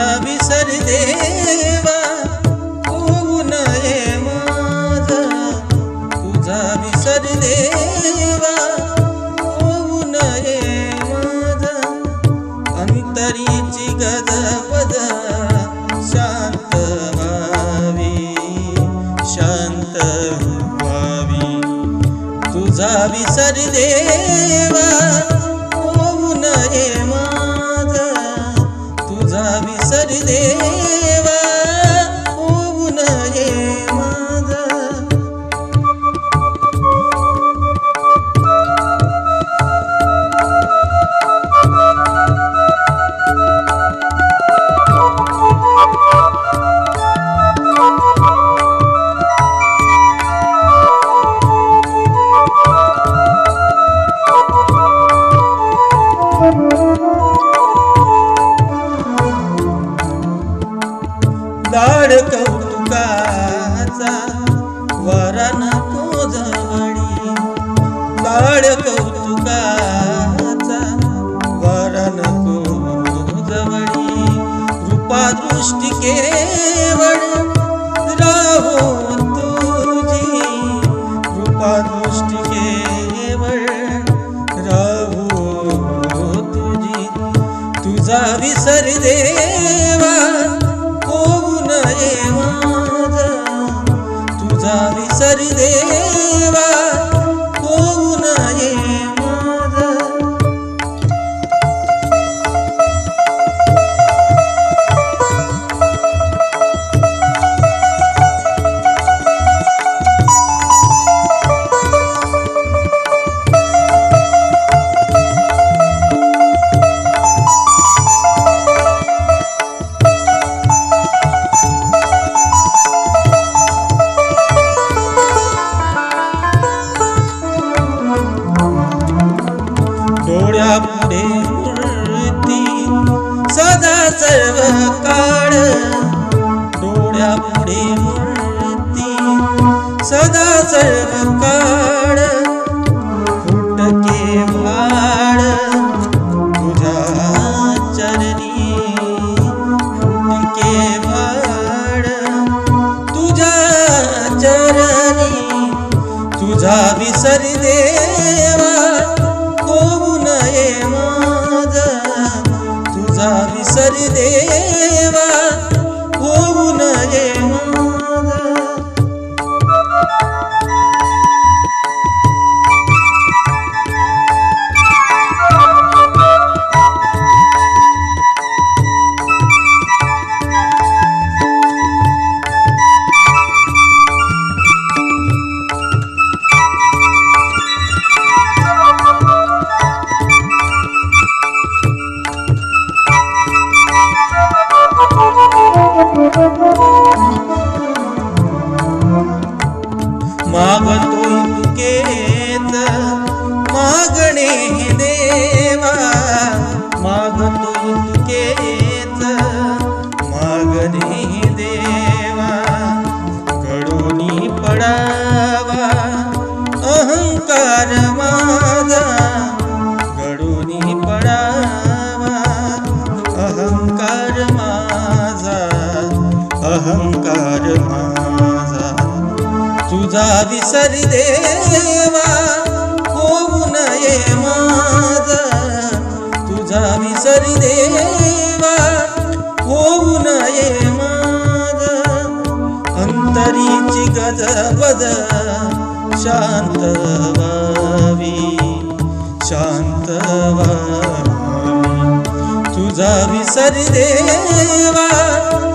विसर देवा होऊ नये माझा. तुझा विसर देवा होऊ नये माझा. अंतरीची गजबज शांत व्हावी शांत व्हावी. तुझा विसर देवा लाड कौतुकाचा वरा नको जवळी लाड कौतुकाचा वरा नको जवळी रूपा दृष्टी केवळ राहो तुझी. रूपा दृष्टी केवळ राहो तुझी. तुझा विसर देवा विसर डोळ्यापुढे मूर्ती सदा सर्व काळ डोळ्यापुढे मूर्ती सदा सर्व काळ फुटके भाड तुझ्या चरणी फुटके भाड तुझ्या चरणी तुझा विसर देवा तुझा विसर अहंकार माझा अहंकार माझा. तुझा विसरी देवा होऊ नये माझा. तुझा विसरी देवा होऊ नये माझा. अंतरीची गजबज शांत वावी शांत व्हावी. तुझा विसरी देवा